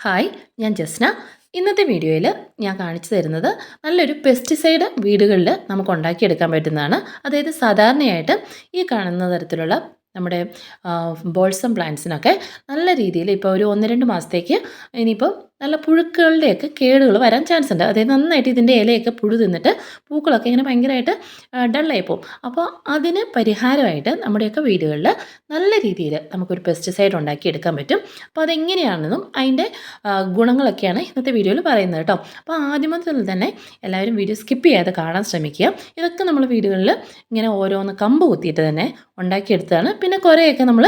Hi ഞാൻ ജസ്ന. ഇന്നത്തെ വീഡിയോയിൽ ഞാൻ കാണിച്ചു തരുന്നത് നല്ലൊരു പെസ്റ്റിസൈഡ് വീടുകളിൽ നമുക്ക് ഉണ്ടാക്കിയെടുക്കാൻ പറ്റുന്നതാണ്. അതായത് സാധാരണയായിട്ട് ഈ കാണുന്ന തരത്തിലുള്ള നമ്മുടെ ബോൾസം പ്ലാന്റ്സിനൊക്കെ നല്ല രീതിയിൽ ഇപ്പോൾ ഒരു ഒന്ന് രണ്ട് മാസത്തേക്ക് ഇനിയിപ്പോൾ നല്ല പുഴുക്കളുടെയൊക്കെ കേടുകൾ വരാൻ ചാൻസ് ഉണ്ട്. അതായത് നന്നായിട്ട് ഇതിന്റെ ഇലയൊക്കെ പുഴു തിന്നിട്ട് പൂക്കളൊക്കെ ഇങ്ങനെ ഭയങ്കരമായിട്ട് ഡള്ളായി പോകും. അപ്പോൾ അതിന് പരിഹാരമായിട്ട് നമ്മുടെയൊക്കെ വീടുകളിൽ നല്ല രീതിയിൽ നമുക്കൊരു പെസ്റ്റിസൈഡ് ഉണ്ടാക്കി എടുക്കാൻ പറ്റും. അപ്പോൾ അതെങ്ങനെയാണെന്നും അതിന്റെ ഗുണങ്ങളൊക്കെയാണ് ഇന്നത്തെ വീഡിയോയിൽ പറയുന്നത് കേട്ടോ. അപ്പോൾ ആദ്യം മുതൽ തന്നെ എല്ലാവരും വീഡിയോ സ്കിപ്പ് ചെയ്യാതെ കാണാൻ ശ്രമിക്കുക. ഇതൊക്കെ നമ്മൾ വീടുകളിൽ ഇങ്ങനെ ഓരോന്ന് കമ്പ് കുത്തിയിട്ട് തന്നെ ഉണ്ടാക്കിയെടുത്തതാണ്. പിന്നെ കുറേയൊക്കെ നമ്മൾ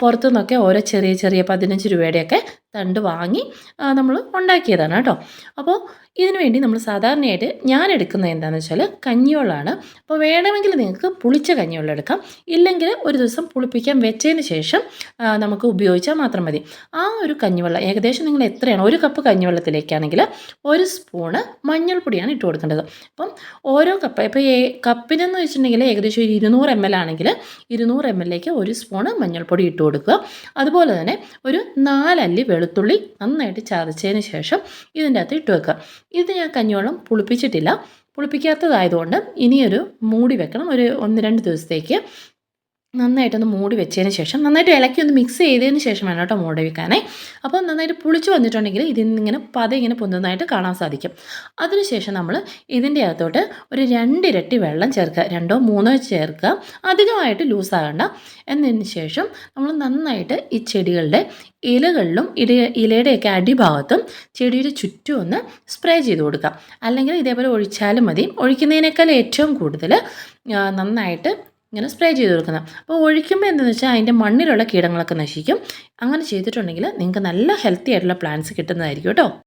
പുറത്തുനിന്നൊക്കെ ഓരോ ചെറിയ ചെറിയ പതിനഞ്ച് രൂപയുടെയൊക്കെ തണ്ട് വാങ്ങി നമ്മൾ ഉണ്ടാക്കിയതാണ് കേട്ടോ. അപ്പോൾ ഇതിനു വേണ്ടി നമ്മൾ സാധാരണയായിട്ട് ഞാൻ എടുക്കുന്നത് എന്താണെന്ന് വെച്ചാൽ കഞ്ഞിവെള്ളമാണ് അപ്പോൾ വേണമെങ്കിൽ നിങ്ങൾക്ക് പുളിച്ച കഞ്ഞിവെള്ളം എടുക്കാം. ഇല്ലെങ്കിൽ ഒരു ദിവസം പുളിപ്പിക്കാൻ വെച്ചതിന് ശേഷം നമുക്ക് ഉപയോഗിച്ചാൽ മാത്രം മതി. ആ ഒരു കഞ്ഞിവെള്ളം ഏകദേശം നിങ്ങൾ എത്രയാണ്? ഒരു കപ്പ് കഞ്ഞിവെള്ളത്തിലേക്കാണെങ്കിൽ ഒരു സ്പൂണ് മഞ്ഞൾപ്പൊടിയാണ് ഇട്ട് കൊടുക്കേണ്ടത്. അപ്പം ഓരോ കപ്പ് ഇപ്പോൾ കപ്പിനെന്ന് വെച്ചിട്ടുണ്ടെങ്കിൽ ഏകദേശം ഒരു ഇരുന്നൂറ് എം എൽ ആണെങ്കിൽ ഇരുന്നൂറ് എം എല്ലേക്ക് ഒരു സ്പൂണ് മഞ്ഞൾപ്പൊടി ഇട്ട് കൊടുക്കുക. അതുപോലെ തന്നെ ഒരു നാലല്ലി വെളുത്തുള്ളി നന്നായിട്ട് ചതച്ചതിന് ശേഷം ഇതിന്റെ അകത്ത് ഇട്ട് വെക്കുക. ഇത് ഞാൻ കഞ്ഞിവെള്ളം പുളിപ്പിച്ചിട്ടില്ല. പുളിപ്പിക്കാത്തതായതുകൊണ്ട് ഇനിയൊരു മൂടി വെക്കണം. ഒരു ഒന്ന് രണ്ട് ദിവസത്തേക്ക് നന്നായിട്ടൊന്ന് മൂടി വെച്ചതിന് ശേഷം നന്നായിട്ട് ഇളക്കി ഒന്ന് മിക്സ് ചെയ്തതിന് ശേഷം വേണം കേട്ടോ മൂടി വെക്കാനേ അപ്പോൾ നന്നായിട്ട് പുളിച്ച് വന്നിട്ടുണ്ടെങ്കിൽ ഇതിൽ നിന്നിങ്ങനെ ഇങ്ങനെ പൊന്തുന്നതായിട്ട് കാണാൻ സാധിക്കും. അതിനുശേഷം നമ്മൾ ഇതിന്റെ അകത്തോട്ട് ഒരു രണ്ടിരട്ടി വെള്ളം ചേർക്കുക. രണ്ടോ മൂന്നോ ചേർക്കുക. അധികമായിട്ട് ലൂസാകണ്ട എന്നതിന് ശേഷം നമ്മൾ നന്നായിട്ട് ഈ ചെടികളുടെ ഇലകളിലും ഇട ഇലയുടെയൊക്കെ അടിഭാഗത്തും ചെടിയുടെ ചുറ്റും ഒന്ന് സ്പ്രേ ചെയ്ത് കൊടുക്കുക. അല്ലെങ്കിൽ ഇതേപോലെ ഒഴിച്ചാലും മതി. ഒഴിക്കുന്നതിനേക്കാൾ ഏറ്റവും കൂടുതൽ നന്നായിട്ട് ഇങ്ങനെ സ്പ്രേ ചെയ്ത് കൊടുക്കുന്നത് അപ്പോൾ ഒഴിക്കുമ്പോൾ എന്താണെന്ന് വെച്ചാൽ അതിന്റെ മണ്ണിലുള്ള കീടങ്ങളൊക്കെ നശിക്കും. അങ്ങനെ ചെയ്തിട്ടുണ്ടെങ്കിൽ നിങ്ങൾക്ക് നല്ല ഹെൽത്തി ആയിട്ടുള്ള പ്ലാന്റ്സ് കിട്ടുന്നതായിരിക്കും കേട്ടോ.